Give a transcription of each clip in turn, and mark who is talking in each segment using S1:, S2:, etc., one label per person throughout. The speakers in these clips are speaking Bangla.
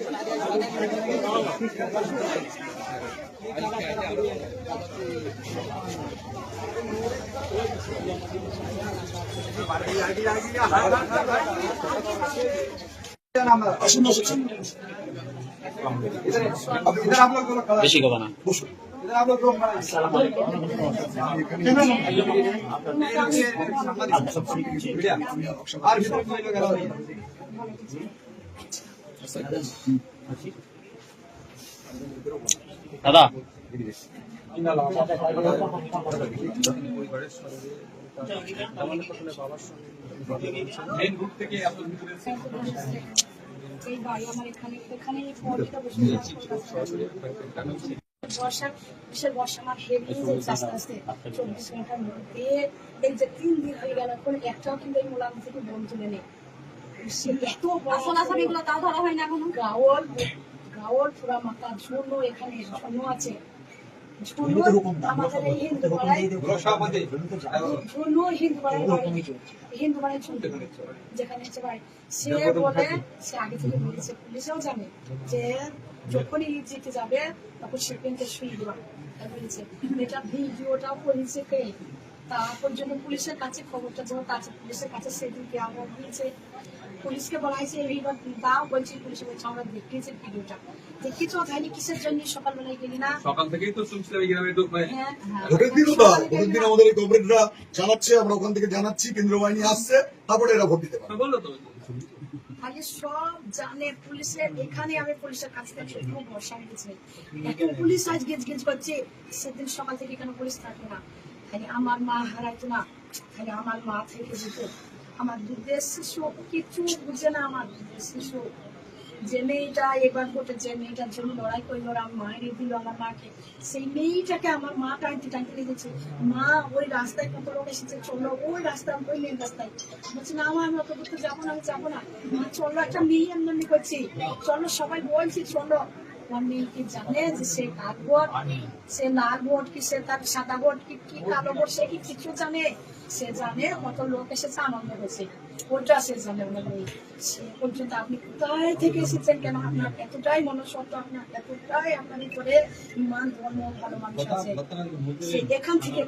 S1: এখানে এই পরটা বসে আছে। বর্ষা বিশাল বর্ষা আমার হেভি হয়েছে আস্তে আস্তে চব্বিশ ঘণ্টার মধ্যে এই যে তিন দিন হয়ে গেল এখন একটাও কিন্তু এই মোলাম থেকে বোন তুলে নেই। এত আসল আসাম এগুলো তাও ধরা হয় না এখনও? গাওয়াল গাওয়াল পুরা মাথা ঝুনো এখানে ঝুনো আছে। আমাদের এই হিন্দু পাড়ায় ঝুনো হিন্দু পাড়ায় হিন্দু পাড়ায় ঝুনো যেখানে হচ্ছে সে বলে সে আগে থেকে বলেছে পুলিশেও জানে যে যখনই যেতে যাবে তখন সেখানকে শুয়ে দেবা। তাই বলেছে এটা ভিডিওটাও করেছে কে? তারপর জন্য পুলিশের কাছে খবরটা যখন কাছে পুলিশের কাছে সেদিনকে আমরা দিয়েছে। পুলিশকে বলা হয়েছে এইবার দাও বলছি পুলিশে বলছে আমরা দেখিয়েছি ভিডিওটা। দেখিয়েছ তাইনি কিসের জন্য? সকালবেলায় গেলি না?
S2: সকাল থেকেই তো শুনছিলাম গ্রামে তো
S1: হ্যাঁ হ্যাঁ।
S3: ভোটের দিনও তো ভোটের দিন আমাদের এই কমরেডরা জানাচ্ছে আমরা ওখান থেকে জানাচ্ছি কেন্দ্র বাহিনী আসছে তারপরে এরা ভোট দিতে পারে
S2: বলল তো।
S1: আগে সব জানে পুলিশের এখানে আমি পুলিশের কাছ থেকে খুব ভরসা গেছে এখন পুলিশ আজ গেজ গেজ করছে সেদিন সকাল থেকে কেন পুলিশ থাকে না। খালি আমার মা হারাইতো না, খালি আমার মা থেকে যেত। আমার দুধের শিশু কিছু বুঝে না আমার দুধের শিশু। যে মেয়েটা এবার ভোটে যে মেয়েটার জন্য লড়াই করল আমার মায়ের দিল আমার মাকে। সেই মেয়েটাকে আমার মা টানতে টানতে লেগেছে মা ওই রাস্তায় কত লোক এসেছে চলল ওই রাস্তা ওই মেন রাস্তায়। বলছি, না, মা, আমি অত দূর যাব না, আমি যাব না। মা চলল একটা মেয়ে আমি করছি। চলো, সবাই বলছি, চলো। আমার মেয়ে কি জানে যে সে কাক ভোট সে লাল ভোট কি সে তার সাদা ভোট কি কি কালো ভোট সে কি কিছু জানে? সে জানে কত লোক এসেছে, আনন্দ হয়েছে ওটা সে জানে আমার মেয়ে সে পর্যন্ত আপনি কোথায় থেকে এসেছেন? কেন আপনার এতটাই মনসত্ব আপনার এতটাই আপনার ভিতরে ইমান ধর্ম, ভালো মানুষ আছে। সে এখান থেকে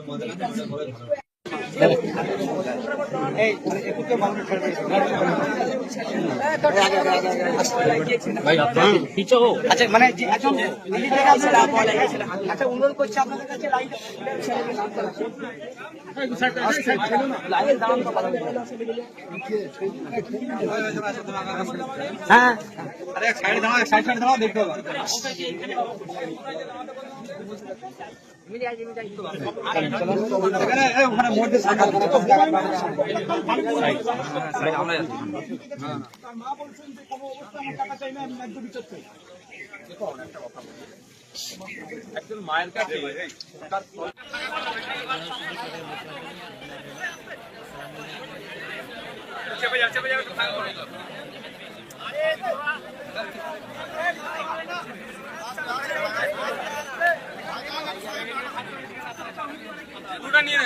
S4: আচ্ছা মানে থেকে আচ্ছা অনুরোধ করছি আপনাদের কাছে, লাইন লাইনে দাঁড়ান তো ভালো হ্যাঁ।
S2: আরে এক সাইডে দাঁড়াও এক সাইড সাইড দাঁড়াও দেখতে হবে এখানে এই ওখানে মধ্যে সাইড একজন মায়ের কাছে চেপে যাও চেপে যাও দুটা নিয়ে